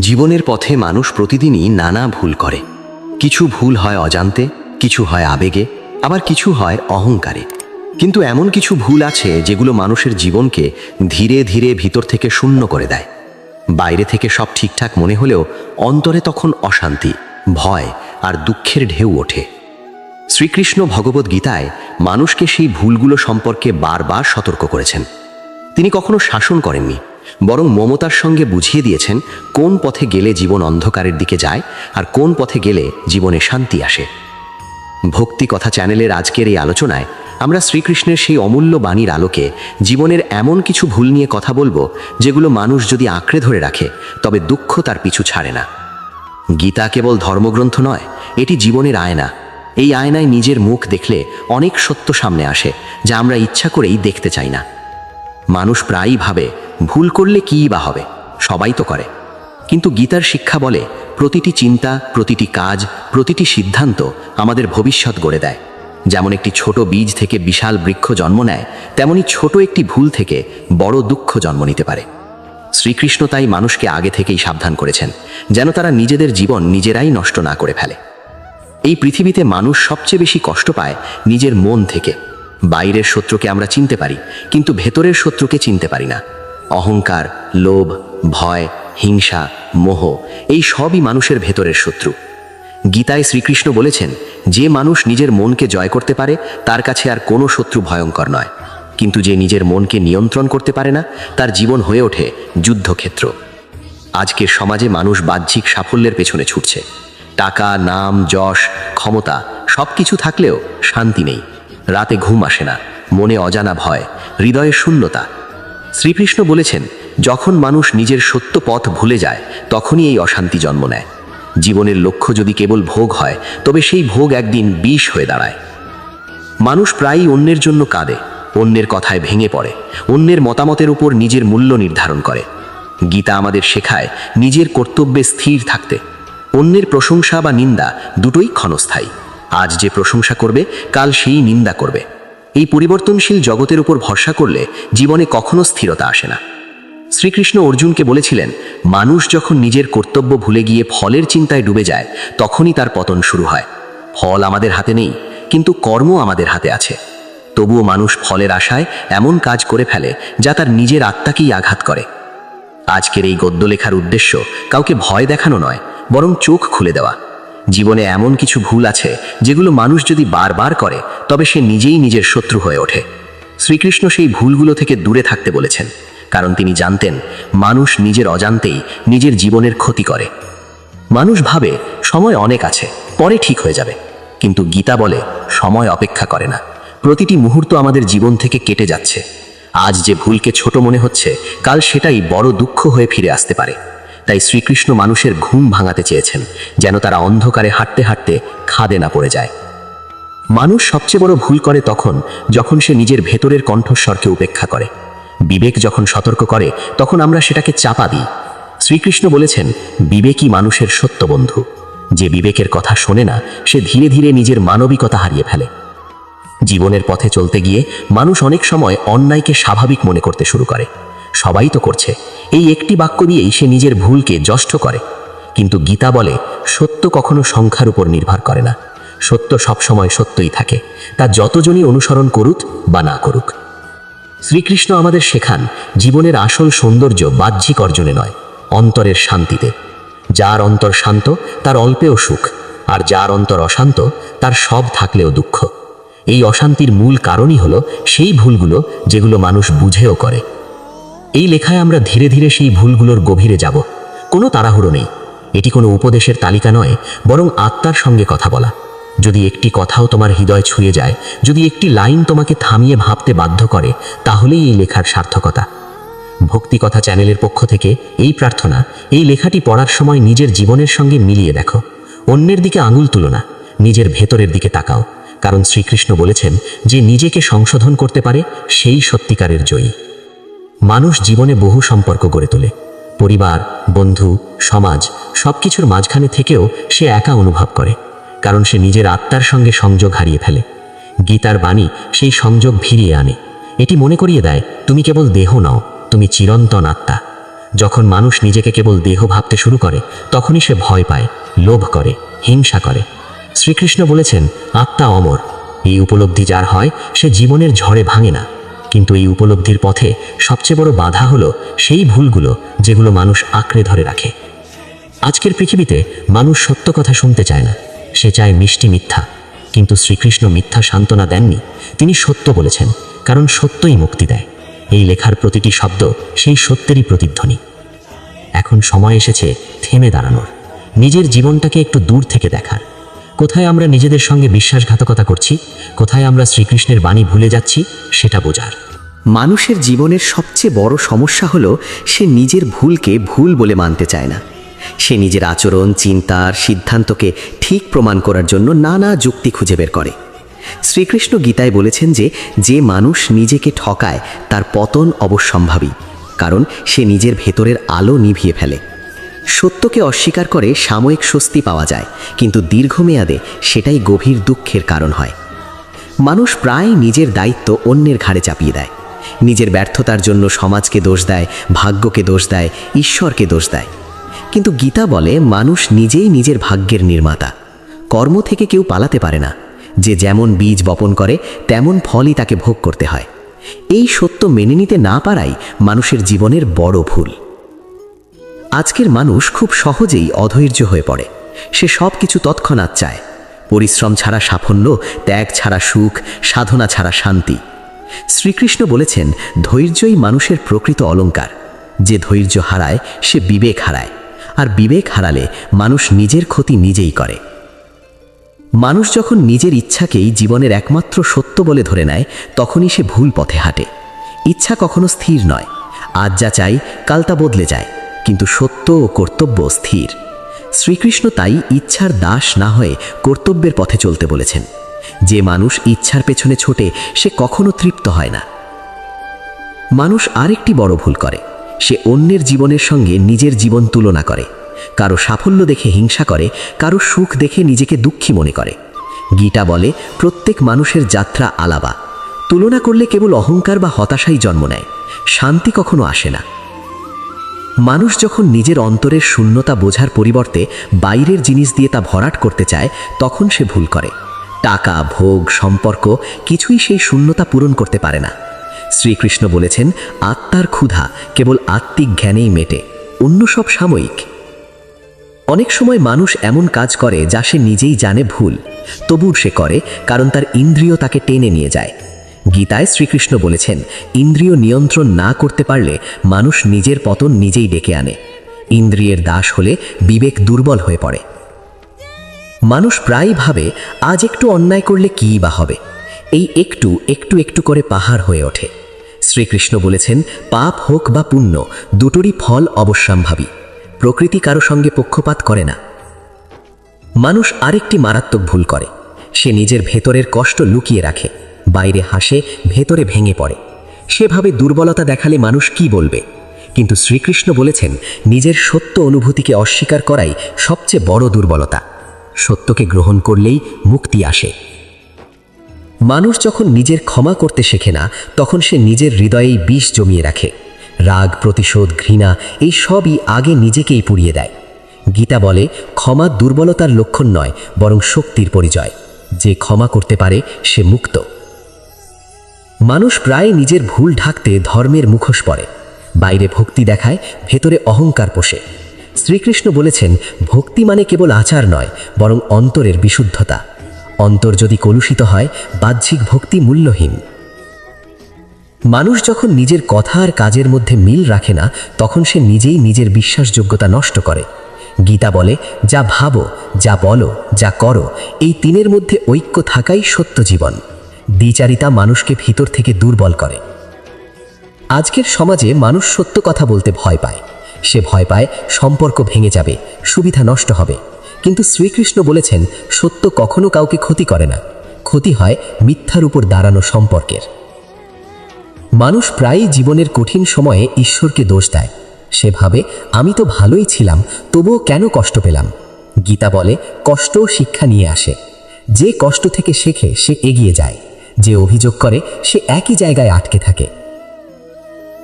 জীবনের পথে মানুষ প্রতিদিনই নানা ভুল করে। কিছু ভুল হয় অজান্তে, কিছু হয় আবেগে, আবার কিছু হয় অহংকারে। কিন্তু এমন কিছু ভুল আছে যেগুলো মানুষের জীবনকে ধীরে ধীরে ভিতর থেকে শূন্য করে দেয়। বাইরে থেকে সব ঠিকঠাক মনে হলেও অন্তরে তখন অশান্তি, ভয় আর দুঃখের ঢেউ ওঠে। শ্রীকৃষ্ণ ভগবত গীতায় মানুষকে সেই ভুলগুলো সম্পর্কে বারবার সতর্ক করেছেন। তিনি কখনো শাসন করেননি বরং মমতার সঙ্গে বুঝিয়ে দিয়েছেন কোন পথে গেলে জীবন অন্ধকারের দিকে যায় আর কোন পথে গেলে জীবনে শান্তি আসে। ভক্তি কথা চ্যানেলের আজকের এই আলোচনায় আমরা শ্রীকৃষ্ণের সেই অমূল্য বাণীর আলোকে জীবনের এমন কিছু ভুল নিয়ে কথা বলব যেগুলো মানুষ যদি আঁকড়ে ধরে রাখে, তবে দুঃখ তার পিছু ছাড়ে না। গীতা কেবল ধর্মগ্রন্থ নয়, এটি জীবনের আয়না। এই আয়নায় নিজের মুখ দেখলে অনেক সত্য সামনে আসে, যা আমরা ইচ্ছা করেই দেখতে চাই না। মানুষ প্রায়ই ভাবে, ভুল করলে কীই বা হবে? সবাই তো করে। কিন্তু গীতার শিক্ষা বলে, প্রতিটি চিন্তা, প্রতিটি কাজ, প্রতিটি সিদ্ধান্ত আমাদের ভবিষ্যৎ গড়ে দেয়। যেমন একটি ছোট বীজ থেকে বিশাল বৃক্ষ জন্ম নেয়, তেমনি ছোট একটি ভুল থেকে বড় দুঃখ জন্ম নিতে পারে। শ্রীকৃষ্ণ তাই মানুষকে আগে থেকেই সাবধান করেছেন, যেন তারা নিজেদের জীবন নিজেরাই নষ্ট না করে ফেলে। এই পৃথিবীতে মানুষ সবচেয়ে বেশি কষ্ট পায় নিজের মন থেকে। বাইরের শত্রুকে আমরা চিনতে পারি, কিন্তু ভেতরের শত্রুকে চিনতে পারি না। অহংকার, লোভ, ভয়, হিংসা, মোহ, এই সবই মানুষের ভেতরের শত্রু। গীতায় শ্রীকৃষ্ণ বলেছেন, যে মানুষ নিজের মনকে জয় করতে পারে, তার কাছে আর কোনো শত্রু ভয়ঙ্কর নয়। কিন্তু যে নিজের মনকে নিয়ন্ত্রণ করতে পারে না, তার জীবন হয়ে ওঠে যুদ্ধক্ষেত্র। আজকের সমাজে মানুষ বাহ্যিক সাফল্যের পেছনে ছুটছে। টাকা, নাম, যশ, ক্ষমতা সব কিছু থাকলেও শান্তি নেই। রাতে ঘুম আসে না, মনে অজানা ভয়, হৃদয়ে শূন্যতা। শ্রীকৃষ্ণ বলেছেন, যখন মানুষ নিজের সত্য পথ ভুলে যায়, তখনই এই অশান্তি জন্ম নেয়। জীবনের লক্ষ্য যদি কেবল ভোগ হয়, তবে সেই ভোগ একদিন বিষ হয়ে দাঁড়ায়। মানুষ প্রায়ই অন্যের জন্য কাঁদে, অন্যের কথায় ভেঙে পড়ে, অন্যের মতামতের উপর নিজের মূল্য নির্ধারণ করে। গীতা আমাদের শেখায়, নিজের কর্তব্যে স্থির থাকতে। অন্যের প্রশংসা বা নিন্দা দুটোই ক্ষণস্থায়ী। আজ যে প্রশংসা করবে, কাল সেই নিন্দা করবে। এই পরিবর্তনশীল জগতের উপর ভরসা করলে জীবনে কখনো স্থিরতা আসে না। শ্রীকৃষ্ণ অর্জুনকে বলেছিলেন, মানুষ যখন নিজের কর্তব্য ভুলে গিয়ে ফলের চিন্তায় ডুবে যায়, তখনই তার পতন শুরু হয়। ফল আমাদের হাতে নেই, কিন্তু কর্ম আমাদের হাতে আছে। তবুও মানুষ ফলের আশায় এমন কাজ করে ফেলে, যা তার নিজের আত্মাকেই আঘাত করে। আজকের এই গদ্য লেখার উদ্দেশ্য কাউকে ভয় দেখানো নয়, বরং চোখ খুলে দেওয়া। জীবনে এমন কিছু ভুল আছে যেগুলো মানুষ যদি বারবার করে, তবে সে নিজেই নিজের শত্রু হয়ে ওঠে। শ্রীকৃষ্ণ সেই ভুলগুলো থেকে দূরে থাকতে বলেছেন, কারণ তিনি জানতেন মানুষ নিজের অজান্তেই নিজের জীবনের ক্ষতি করে। মানুষ ভাবে সময় অনেক আছে, পরে ঠিক হয়ে যাবে। কিন্তু গীতা বলে সময় অপেক্ষা করে না। প্রতিটি মুহূর্ত আমাদের জীবন থেকে কেটে যাচ্ছে। আজ যে ভুলকে ছোট মনে হচ্ছে, কাল সেটাই বড় দুঃখ হয়ে ফিরে আসতে পারে। তাই শ্রীকৃষ্ণ মানুষের ঘুম ভাঙাতে চেয়েছেন, যেন তারা অন্ধকারে হাঁটতে হাঁটতে খাদে না পড়ে যায়। মানুষ সবচেয়ে বড় ভুল করে তখন, যখন সে নিজের ভেতরের কণ্ঠস্বরকে উপেক্ষা করে। বিবেক যখন সতর্ক করে, তখন আমরা সেটাকে চাপা দিই। শ্রীকৃষ্ণ বলেছেন, বিবেকই মানুষের সত্য বন্ধু। যে বিবেকের কথা শোনে না, সে ধীরে ধীরে নিজের মানবিকতা হারিয়ে ফেলে। জীবনের পথে চলতে গিয়ে মানুষ অনেক সময় অন্যায়কে স্বাভাবিক মনে করতে শুরু করে। সবাই তো করছে। এই একটি বাক্য দিয়েই সে নিজের ভুলকে যষ্ট করে। কিন্তু গীতা বলে, সত্য কখনো সংখ্যার উপর নির্ভর করে না। সত্য সবসময় সত্যই থাকে। তা যতজনই অনুসরণ করুক বা না করুক। শ্রীকৃষ্ণ আমাদের শেখান, জীবনের আসল সৌন্দর্য বাহ্যিক অর্জনে নয়, অন্তরের শান্তিতে। যার অন্তর শান্ত, তার অল্পেও সুখ। আর যার অন্তর অশান্ত, তার সব থাকলেও দুঃখ। এই অশান্তির মূল কারণই হলো সেই ভুলগুলো যেগুলো মানুষ বুঝেও করে। এই লেখায় আমরা ধীরে ধীরে সেই ভুলগুলোর গভীরে যাব। কোনো তাড়াহুড়ো নেই। এটি কোনো উপদেশের তালিকা নয়, বরং আত্মার সঙ্গে কথা বলা। যদি একটি কথাও তোমার হৃদয় ছুঁয়ে যায়, যদি একটি লাইন তোমাকে থামিয়ে ভাবতে বাধ্য করে, তাহলেই এই লেখার সার্থকতা। ভক্তি কথা চ্যানেলের পক্ষ থেকে এই প্রার্থনা, এই লেখাটি পড়ার সময় নিজের জীবনের সঙ্গে মিলিয়ে দেখো। অন্যের দিকে আঙুল তুলো না, নিজের ভেতরের দিকে তাকাও। কারণ শ্রীকৃষ্ণ বলেছেন, যে নিজেকে সংশোধন করতে পারে, সেই সত্যিকারের জয়ী। মানুষ জীবনে বহু সম্পর্ক গড়ে তোলে। পরিবার, বন্ধু, সমাজ সব কিছুর মাঝখানে থেকেও সে একা অনুভব করে, কারণ সে নিজের আত্মার সঙ্গে সংযোগ হারিয়ে ফেলে। গীতার বাণী সেই সংযোগ ফিরিয়ে আনে। এটি মনে করিয়ে দেয়, তুমি কেবল দেহ নও, তুমি চিরন্তন আত্মা। যখন মানুষ নিজেকে কেবল দেহ ভাবতে শুরু করে, তখনই সে ভয় পায়, লোভ করে, হিংসা করে। শ্রীকৃষ্ণ বলেছেন, আত্মা অমর। এই উপলব্ধি যার হয়, সে জীবনের ঝড়ে ভাঙে না। কিন্তু এই উপলব্ধির পথে সবচেয়ে বড় বাধা হলো সেই ভুলগুলো যেগুলো মানুষ আঁকড়ে ধরে রাখে। আজকের পৃথিবীতে মানুষ সত্য কথা শুনতে চায় না। সে চায় মিষ্টি মিথ্যা। কিন্তু শ্রীকৃষ্ণ মিথ্যা সান্ত্বনা দেননি। তিনি সত্য বলেছেন, কারণ সত্যই মুক্তি দেয়। এই লেখার প্রতিটি শব্দ সেই সত্যেরই প্রতিধ্বনি। এখন সময় এসেছে থেমে দাঁড়ানোর। নিজের জীবনটাকে একটু দূর থেকে দেখার। কোথায় আমরা নিজেদের সঙ্গে বিশ্বাসঘাতকতা করছি? কোথায় আমরা শ্রীকৃষ্ণের বাণী ভুলে যাচ্ছি? সেটা বোঝার। মানুষের জীবনের সবচেয়ে বড় সমস্যা হলো, সে নিজের ভুলকে ভুল বলে মানতে চায় না। সে নিজের আচরণ, চিন্তার সিদ্ধান্তকে ঠিক প্রমাণ করার জন্য নানা যুক্তি খুঁজে বের করে। শ্রীকৃষ্ণ গীতায় বলেছেন যে যে মানুষ নিজেকে ঠকায়, তার পতন অবশ্যম্ভাবী, কারণ সে নিজের ভেতরের আলো নিভিয়ে ফেলে। সত্যকে অস্বীকার করে সাময়িক স্বস্তি পাওয়া যায়, কিন্তু দীর্ঘমেয়াদে সেটাই গভীর দুঃখের কারণ হয়। মানুষ প্রায় নিজের দায়িত্ব অন্যের ঘাড়ে চাপিয়ে দেয়। নিজের ব্যর্থতার জন্য সমাজকে দোষ দেয়, ভাগ্যকে দোষ দেয়, ঈশ্বরকে দোষ দেয়। কিন্তু গীতা বলে মানুষ নিজেই নিজের ভাগ্যের নির্মাতা। কর্ম থেকে কেউ পালাতে পারে না। যে যেমন বীজ বপন করে, তেমন ফলই তাকে ভোগ করতে হয়। এই সত্য মেনে নিতে না পারাই মানুষের জীবনের বড় ভুল। আজকের মানুষ খুব সহজেই অধৈর্য হয়ে পড়ে। সে সব কিছু তৎক্ষণাৎ চায়। পরিশ্রম ছাড়া সাফল্য, ত্যাগ ছাড়া সুখ, সাধনা ছাড়া শান্তি। শ্রীকৃষ্ণ বলেছেন, ধৈর্যই মানুষের প্রকৃত অলংকার যে ধৈর্য হারায়, সে বিবেক হারায়। আর বিবেক হারালে মানুষ নিজের ক্ষতি নিজেই করে। মানুষ যখন নিজের ইচ্ছাকেই জীবনের একমাত্র সত্য বলে ধরে নেয়, তখনই সে ভুল পথে হাঁটে। ইচ্ছা কখনো স্থির নয়। আজ যা চাই, কাল তা বদলে যায়। কিন্তু সত্য ও কর্তব্য স্থির শ্রীকৃষ্ণ তাই ইচ্ছার দাস না হয়ে কর্তব্যের পথে চলতে বলেছেন। যে মানুষ ইচ্ছার পেছনে ছোটে, সে কখনো তৃপ্ত হয় না। মানুষ আরেকটি বড় ভুল করে। সে অন্যের জীবনের সঙ্গে নিজের জীবন তুলনা করে। কারও সাফল্য দেখে হিংসা করে, কারও সুখ দেখে নিজেকে দুঃখী মনে করে। গীতা বলে, প্রত্যেক মানুষের যাত্রা আলাবা তুলনা করলে কেবল অহংকার বা হতাশাই জন্ম নেয়। শান্তি কখনো আসে না। মানুষ যখন নিজের অন্তরের শূন্যতা বোঝার পরিবর্তে বাইরের জিনিস দিয়ে তা ভরাট করতে চায়, তখন সে ভুল করে। টাকা, ভোগ, সম্পর্ক কিছুই সেই শূন্যতা পূরণ করতে পারে না। শ্রীকৃষ্ণ বলেছেন, আত্মার ক্ষুধা কেবল আত্মিক জ্ঞানেই মেটে, অন্য সব সাময়িক। অনেক সময় মানুষ এমন কাজ করে যা সে নিজেই জানে ভুল তবু সে করে কারণ তার ইন্দ্রিয় তাকে টেনে নিয়ে যায়। গীতায় শ্রীকৃষ্ণ বলেছেন, ইন্দ্রিয় নিয়ন্ত্রণ না করতে পারলে মানুষ নিজের পতন নিজেই ডেকে আনে। ইন্দ্রিয়ের দাস হলে বিবেক দুর্বল হয়ে পড়ে। মানুষ প্রায় ভাবে, আজ একটু অন্যায় করলে কী বা হবে? এই একটু একটু একটু করে পাহাড় হয়ে ওঠে। শ্রীকৃষ্ণ বলেছেন, পাপ হোক বা পুণ্য, দুটোরই ফল অবশ্যম্ভাবী। প্রকৃতি কারও সঙ্গে পক্ষপাত করে না। মানুষ আরেকটি মারাত্মক ভুল করে। সে নিজের ভেতরের কষ্ট লুকিয়ে রাখে। বাইরে হাসে, ভেতরে ভেঙে পড়ে। সেভাবে দুর্বলতা দেখালে মানুষ কি বলবে? কিন্তু শ্রীকৃষ্ণ বলেছেন, নিজের সত্য অনুভূতিকে অস্বীকার করাই সবচেয়ে বড় দুর্বলতা। সত্যকে গ্রহণ করলেই মুক্তি আসে। মানুষ যখন নিজের ক্ষমা করতে শেখে না, তখন সে নিজের হৃদয়েই বিষ জমিয়ে রাখে। রাগ, প্রতিশোধ, ঘৃণা, এই সবই আগে নিজেকেই পুড়িয়ে দেয়। গীতা বলে, ক্ষমা দুর্বলতার লক্ষণ নয়, বরং শক্তির পরিচয়। যে ক্ষমা করতে পারে, সে মুক্ত। মানুষ প্রায় নিজের ভুল ঢাকতে ধর্মের মুখোশ পড়ে বাইরে ভক্তি দেখায়, ভেতরে অহংকার পোষে। শ্রীকৃষ্ণ বলেছেন, ভক্তি মানে কেবল আচার নয়, বরং অন্তরের বিশুদ্ধতা। অন্তর যদি কলুষিত হয়, বাহ্যিক ভক্তি মূল্যহীন। মানুষ যখন নিজের কথা আর কাজের মধ্যে মিল রাখে না, তখন সে নিজেই নিজের বিশ্বাসযোগ্যতা নষ্ট করে। গীতা বলে, যা ভাবো, যা বলো, যা করো, এই তিনের মধ্যে ঐক্য থাকাই সত্য জীবন। দ্বিচারিতা মানুষকে ভিতর থেকে দুর্বল করে। আজকের সমাজে মানুষ সত্য কথা বলতে ভয় পায়। সে ভয় পায় সম্পর্ক ভেঙে যাবে, সুবিধা নষ্ট হবে। কিন্তু শ্রীকৃষ্ণ বলেছেন, সত্য কখনো কাউকে ক্ষতি করে না। ক্ষতি হয় মিথ্যার উপর দাঁড়ানো সম্পর্কের। মানুষ প্রায়ই জীবনের কঠিন সময়ে ঈশ্বরকে দোষ দেয়। সে ভাবে, আমি তো ভালোই ছিলাম, তবুও কেন কষ্ট পেলাম? গীতা বলে কষ্টও শিক্ষা নিয়ে আসে। যে কষ্ট থেকে শেখে, সে এগিয়ে যায়। যে অভিযোগ করে, সে একই জায়গায় আটকে থাকে।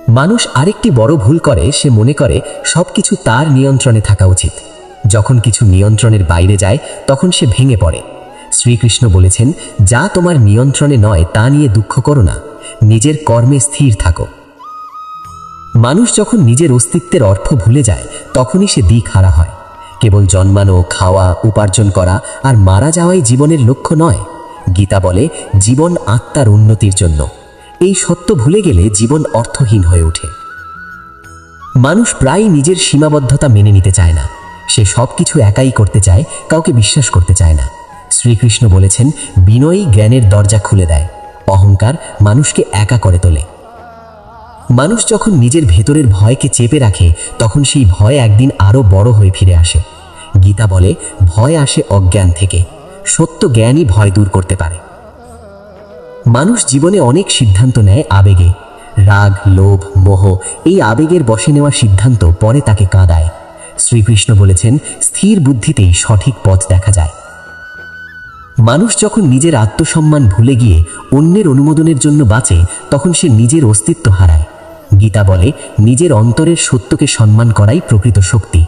মানুষ আরেকটি বড় ভুল করে, সে মনে করে সবকিছু তার নিয়ন্ত্রণে থাকা উচিত। যখন কিছু নিয়ন্ত্রণের বাইরে যায়, তখন সে ভেঙে পড়ে। শ্রীকৃষ্ণ বলেছেন, যা তোমার নিয়ন্ত্রণে নয়, তা নিয়ে দুঃখ করো না। নিজের কর্মে স্থির থাকো। মানুষ যখন নিজের অস্তিত্বের অর্থ ভুলে যায়, তখনই সে দিক হারা হয়। কেবল জন্মানো, খাওয়া, উপার্জন করা আর মারা যাওয়াই জীবনের লক্ষ্য নয়। গীতা বলে, জীবন আত্মার উন্নতির জন্য। এই সত্য ভুলে গেলে জীবন অর্থহীন হয়ে ওঠে। মানুষ প্রায় নিজের সীমাবদ্ধতা মেনে নিতে চায় না। সে সব কিছু একাই করতে চায়, কাউকে বিশ্বাস করতে চায় না। শ্রীকৃষ্ণ বলেছেন, বিনয়ী জ্ঞানের দরজা খুলে দেয়, অহংকার মানুষকে একা করে তোলে। মানুষ যখন নিজের ভেতরের ভয়কে চেপে রাখে, তখন সেই ভয় একদিন আরও বড় হয়ে ফিরে আসে। গীতা বলে, ভয় আসে অজ্ঞান থেকে। সত্য জ্ঞানই ভয় দূর করতে পারে। মানুষ জীবনে অনেক সিদ্ধান্ত নেয় আবেগে। রাগ, লোভ, মোহ, এই আবেগের বসে নেওয়া সিদ্ধান্ত পরে তাকে কাঁদায়। শ্রীকৃষ্ণ বলেছেন, স্থির বুদ্ধিতেই সঠিক পথ দেখা যায়। মানুষ যখন নিজের আত্মসম্মান ভুলে গিয়ে অন্যের অনুমোদনের জন্য বাঁচে, তখন সে নিজের অস্তিত্ব হারায়। গীতা বলে, নিজের অন্তরের সত্যকে সম্মান করাই প্রকৃত শক্তি।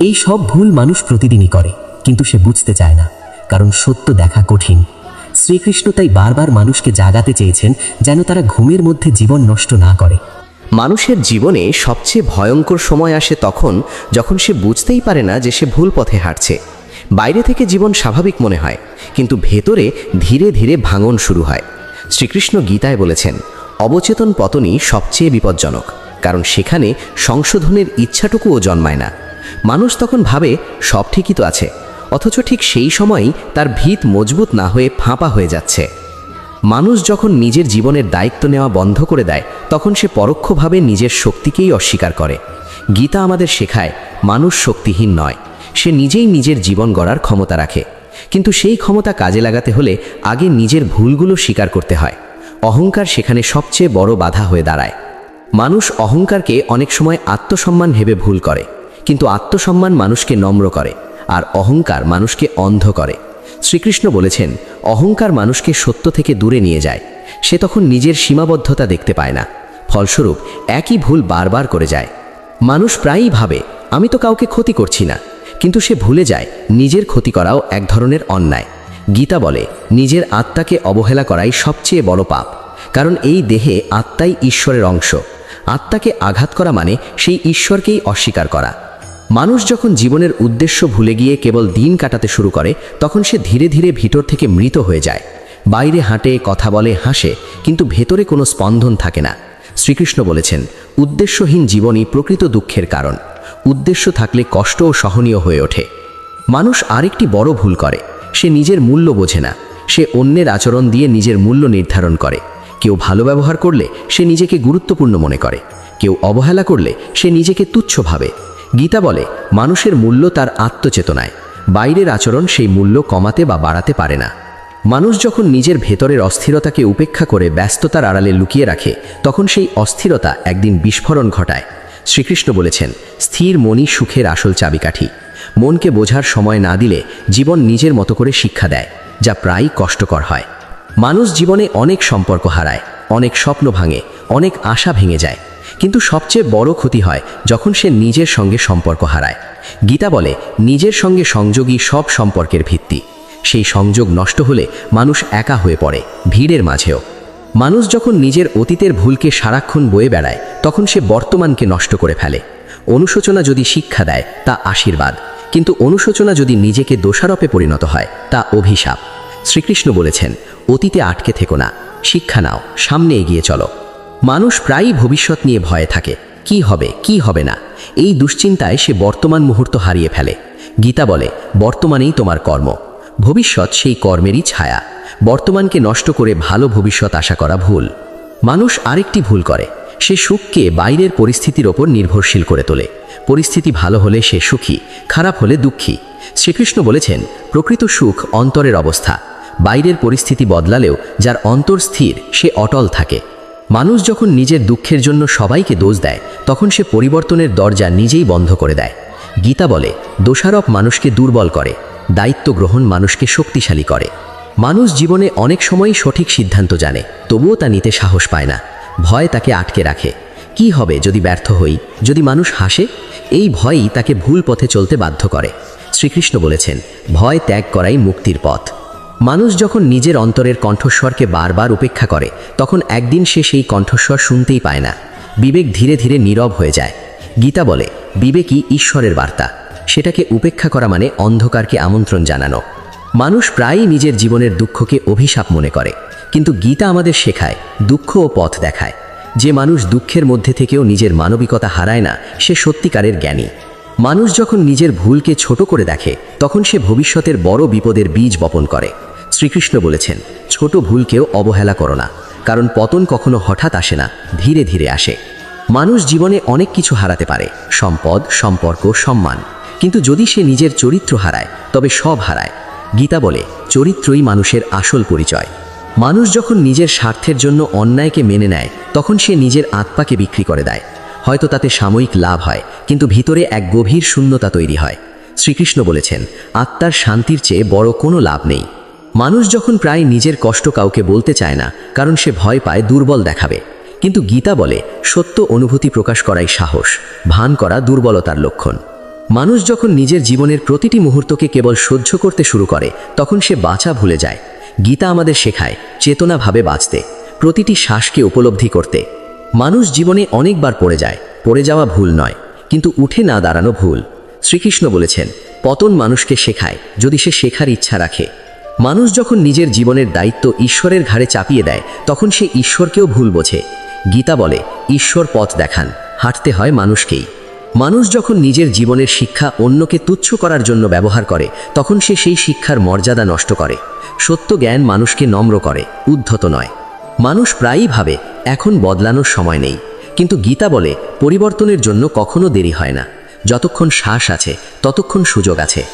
এই সব ভুল মানুষ প্রতিদিনই করে। কিন্তু সে বুঝতে চায় না, কারণ সত্য দেখা কঠিন। শ্রীকৃষ্ণ তাই বারবার মানুষকে জাগাতে চেয়েছেন যেন তারা ঘুমের মধ্যে জীবন নষ্ট না করে। মানুষের জীবনে সবচেয়ে ভয়ঙ্কর সময় আসে তখন যখন সে বুঝতেই পারে না যে সে ভুল পথে হাঁটছে। বাইরে থেকে জীবন স্বাভাবিক মনে হয়, কিন্তু ভেতরে ধীরে ধীরে ভাঙন শুরু হয়। শ্রীকৃষ্ণ গীতায় বলেছেন, অবচেতন পতনই সবচেয়ে বিপজ্জনক, কারণ সেখানে সংশোধনের ইচ্ছাটুকুও জন্মায় না। মানুষ তখন ভাবে, সব ঠিকই তো আছে অথচ ঠিক সেই সময়ই তার ভিত মজবুত না হয়ে ফাঁপা হয়ে যাচ্ছে। মানুষ যখন নিজের জীবনের দায়িত্ব নেওয়া বন্ধ করে দেয়, তখন সে পরোক্ষভাবে নিজের শক্তিকেই অস্বীকার করে। গীতা আমাদের শেখায়, মানুষ শক্তিহীন নয়, সে নিজেই নিজের জীবন গড়ার ক্ষমতা রাখে। কিন্তু সেই ক্ষমতা কাজে লাগাতে হলে আগে নিজের ভুলগুলো স্বীকার করতে হয়। অহংকার সেখানে সবচেয়ে বড় বাধা হয়ে দাঁড়ায়। মানুষ অহংকারকে অনেক সময় আত্মসম্মান ভেবে ভুল করে, কিন্তু আত্মসম্মান মানুষকে নম্র করে। আর অহংকার মানুষকে অন্ধ করে। শ্রীকৃষ্ণ বলেছেন, অহংকার মানুষকে সত্য থেকে দূরে নিয়ে যায়। সে তখন নিজের সীমাবদ্ধতা দেখতে পায় না। ফলস্বরূপ, একই ভুল বারবার করে যায়। মানুষ প্রায়ই ভাবে, আমি তো কাউকে ক্ষতি করছি না। কিন্তু সে ভুলে যায়, নিজের ক্ষতি করাও এক ধরনের অন্যায়। গীতা বলে, নিজের আত্মাকে অবহেলা করাই সবচেয়ে বড় পাপ। কারণ এই দেহে আত্মাই ঈশ্বরের অংশ। আত্মাকে আঘাত করা মানে সেই ঈশ্বরকেই অস্বীকার করা। মানুষ যখন জীবনের উদ্দেশ্য ভুলে গিয়ে কেবল দিন কাটাতে শুরু করে, তখন সে ধীরে ধীরে ভিতর থেকে মৃত হয়ে যায়। বাইরে হাঁটে, কথা বলে, হাসে, কিন্তু ভেতরে কোনো স্পন্দন থাকে না। শ্রীকৃষ্ণ বলেছেন, উদ্দেশ্যহীন জীবনই প্রকৃত দুঃখের কারণ। উদ্দেশ্য থাকলে কষ্ট ও সহনীয় হয়ে ওঠে। মানুষ আরেকটি বড় ভুল করে। সে নিজের মূল্য বোঝে না। সে অন্যের আচরণ দিয়ে নিজের মূল্য নির্ধারণ করে। কেউ ভালো ব্যবহার করলে সে নিজেকে গুরুত্বপূর্ণ মনে করে। কেউ অবহেলা করলে সে নিজেকে তুচ্ছ ভাবে। গীতা বলে, মানুষের মূল্য তার আত্মচেতনায়। বাইরের আচরণ সেই মূল্য কমাতে বা বাড়াতে পারে না। মানুষ যখন নিজের ভেতরের অস্থিরতাকে উপেক্ষা করে ব্যস্ততার আড়ালে লুকিয়ে রাখে, তখন সেই অস্থিরতা একদিন বিস্ফোরণ ঘটায়। শ্রীকৃষ্ণ বলেছেন, স্থির মনই সুখের আসল চাবিকাঠি। মনকে বোঝার সময় না দিলে জীবন নিজের মতো করে শিক্ষা দেয়, যা প্রায়ই কষ্টকর হয়। মানুষ জীবনে অনেক সম্পর্ক হারায়, অনেক স্বপ্ন ভাঙে, অনেক আশা ভেঙে যায়। কিন্তু সবচেয়ে বড় ক্ষতি হয় যখন সে নিজের সঙ্গে সম্পর্ক হারায়। গীতা বলে, নিজের সঙ্গে সংযোগই সব সম্পর্কের ভিত্তি। সেই সংযোগ নষ্ট হলে মানুষ একা হয়ে পড়ে, ভিড়ের মাঝেও। মানুষ যখন নিজের অতীতের ভুলকে সারাক্ষণ বয়ে বেড়ায়, তখন সে বর্তমানকে নষ্ট করে ফেলে। অনুশোচনা যদি শিক্ষা দেয়, তা আশীর্বাদ। কিন্তু অনুশোচনা যদি নিজেকে দোষারোপে পরিণত হয়, তা অভিশাপ। শ্রীকৃষ্ণ বলেছেন, অতীতে আটকে থেকো না, শিক্ষা নাও, সামনে এগিয়ে চলো। মানুষ প্রায়ই ভবিষ্যৎ নিয়ে ভয়ে থাকে। কি হবে কি হবে না? এই দুশ্চিন্তায় সে বর্তমান মুহূর্ত হারিয়ে ফেলে। গীতা বলে, বর্তমানেই তোমার কর্ম। ভবিষ্যৎ সেই কর্মেরই ছায়া। বর্তমানকে নষ্ট করে ভালো ভবিষ্যৎ আশা করা ভুল। মানুষ আরেকটি ভুল করে। সে সুখকে বাইরের পরিস্থিতির ওপর নির্ভরশীল করে তোলে। পরিস্থিতি ভালো হলে সে সুখী, খারাপ হলে দুঃখী। শ্রীকৃষ্ণ বলেছেন, প্রকৃত সুখ অন্তরের অবস্থা। বাইরের পরিস্থিতি বদলালেও যার অন্তর স্থির, সে অটল থাকে। মানুষ যখন নিজের দুঃখের জন্য সবাইকে দোষ দেয়, তখন সে পরিবর্তনের দরজা নিজেই বন্ধ করে দেয়। গীতা বলে, দোষারোপ মানুষকে দুর্বল করে, দায়িত্ব গ্রহণ মানুষকে শক্তিশালী করে। মানুষ জীবনে অনেক সময়ই সঠিক সিদ্ধান্ত জানে, তবুও তা নিতে সাহস পায় না, ভয় তাকে আটকে রাখে। কি হবে যদি ব্যর্থ হই, যদি মানুষ হাসে? এই ভয়ই তাকে ভুল পথে চলতে বাধ্য করে। শ্রীকৃষ্ণ বলেছেন, ভয় ত্যাগ করাই মুক্তির পথ। মানুষ যখন নিজের অন্তরের কণ্ঠস্বরকে বারবার উপেক্ষা করে, তখন একদিন সে সেই কণ্ঠস্বর শুনতেই পায় না। বিবেক ধীরে ধীরে নীরব হয়ে যায়। গীতা বলে, বিবেকই ঈশ্বরের বার্তা। সেটাকে উপেক্ষা করা মানে অন্ধকারকে আমন্ত্রণ জানানো। মানুষ প্রায়ই নিজের জীবনের দুঃখকে অভিশাপ মনে করে। কিন্তু গীতা আমাদের শেখায়, দুঃখ ও পথ দেখায়। যে মানুষ দুঃখের মধ্যে থেকেও নিজের মানবিকতা হারায় না, সে সত্যিকারের জ্ঞানী। মানুষ যখন নিজের ভুলকে ছোট করে দেখে, তখন সে ভবিষ্যতের বড় বিপদের বীজ বপন করে। শ্রীকৃষ্ণ বলেছেন, ছোট ভুলকেও অবহেলা করো না, কারণ পতন কখনো হঠাৎ আসে না, ধীরে ধীরে আসে। মানুষ জীবনে অনেক কিছু হারাতে পারে, সম্পদ, সম্পর্ক, সম্মান। কিন্তু যদি সে নিজের চরিত্র হারায়, তবে সব হারায়। গীতা বলে, চরিত্রই মানুষের আসল পরিচয়। মানুষ যখন নিজের স্বার্থের জন্য অন্যায়কে মেনে নেয়, তখন সে নিজের আত্মাকে বিক্রি করে দেয়। হয়তো তাতে সাময়িক লাভ হয়, কিন্তু ভিতরে এক গভীর শূন্যতা তৈরি হয়। শ্রীকৃষ্ণ বলেছেন, আত্মার শান্তির চেয়ে বড় কোনো লাভ নেই। মানুষ যখন প্রায় নিজের কষ্ট কাউকে বলতে চায় না, কারণ সে ভয় পায় দুর্বল দেখাবে। কিন্তু গীতা বলে, সত্য অনুভূতি প্রকাশ করাই সাহস, ভান করা দুর্বলতার লক্ষণ। মানুষ যখন নিজের জীবনের প্রতিটি মুহূর্তকে কেবল সহ্য করতে শুরু করে, তখন সে বাঁচা ভুলে যায়। গীতা আমাদের শেখায় চেতনাভাবে বাঁচতে, প্রতিটি শ্বাসকে উপলব্ধি করতে। মানুষ জীবনে অনেকবার পড়ে যায়, পড়ে যাওয়া ভুল নয়, কিন্তু উঠে না দাঁড়ানো ভুল। শ্রীকৃষ্ণ বলেছেন, পতন মানুষকে শেখায়, যদি সে শেখার ইচ্ছা রাখে। মানুষ যখন নিজের জীবনের দায়িত্ব ঈশ্বরের ঘাড়ে চাপিয়ে দেয়, তখন সে ঈশ্বরকেও ভুল বোঝে। গীতা বলে, ঈশ্বর পথ দেখান, হাঁটতে হয় মানুষকেই। মানুষ যখন নিজের জীবনের শিক্ষা অন্যকে তুচ্ছ করার জন্য ব্যবহার করে, তখন সে সেই শিক্ষার মর্যাদা নষ্ট করে। সত্য জ্ঞান মানুষকে নম্র করে, উদ্ধত নয়। মানুষ প্রায়ই ভাবে, এখন বদলানোর সময় নেই। কিন্তু গীতা বলে, পরিবর্তনের জন্য কখনো দেরি হয় না। যতক্ষণ শ্বাস আছে, ততক্ষণ সুযোগ আছে।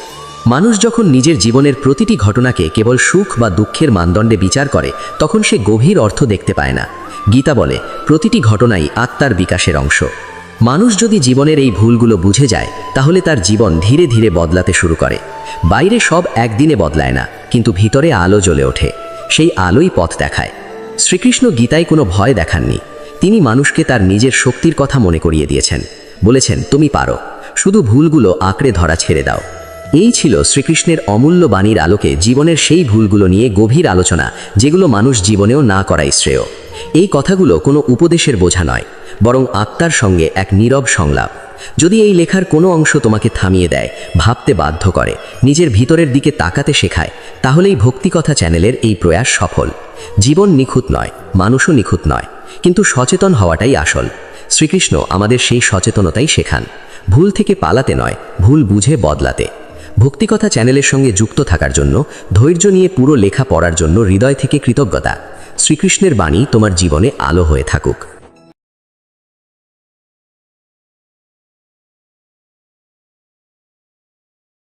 মানুষ যখন নিজের জীবনের প্রতিটি ঘটনাকে কেবল সুখ বা দুঃখের মানদণ্ডে বিচার করে, তখন সে গভীর অর্থ দেখতে পায় না। গীতা বলে, প্রতিটি ঘটনাই আত্মার বিকাশের অংশ। মানুষ যদি জীবনের এই ভুলগুলো বুঝে যায়, তাহলে তার জীবন ধীরে ধীরে বদলাতে শুরু করে। বাইরে সব একদিনে বদলায় না, কিন্তু ভিতরে আলো জ্বলে ওঠে। সেই আলোই পথ দেখায়। শ্রীকৃষ্ণ গীতায় কোনো ভয় দেখাননি। তিনি মানুষকে তার নিজের শক্তির কথা মনে করিয়ে দিয়েছেন। বলেছেন, তুমি পারো। শুধু ভুলগুলো আঁকড়ে ধরা ছেড়ে দাও। এই ছিল শ্রীকৃষ্ণের অমূল্য বাণীর আলোকে জীবনের সেই ভুলগুলো নিয়ে গভীর আলোচনা, যেগুলো মানুষ জীবনেও না করাই শ্রেয়। এই কথাগুলো কোনো উপদেশের বোঝা নয়, বরং আত্মার সঙ্গে এক নীরব সংলাপ। যদি এই লেখার কোনো অংশ তোমাকে থামিয়ে দেয়, ভাবতে বাধ্য করে, নিজের ভিতরের দিকে তাকাতে শেখায়, তাহলেই ভক্তিকথা চ্যানেলের এই প্রয়াস সফল। জীবন নিখুঁত নয়, মানুষও নিখুঁত নয়, কিন্তু সচেতন হওয়াটাই আসল। শ্রীকৃষ্ণ আমাদের সেই সচেতনতাই শেখান। ভুল থেকে পালাতে নয়, ভুল বুঝে বদলাতে। ভক্তিকথা চ্যানেলের সঙ্গে যুক্ত থাকার জন্য, ধৈর্য নিয়ে পুরো লেখা পড়ার জন্য হৃদয় থেকে কৃতজ্ঞতা। শ্রীকৃষ্ণের বাণী তোমার জীবনে আলো হয়ে থাকুক।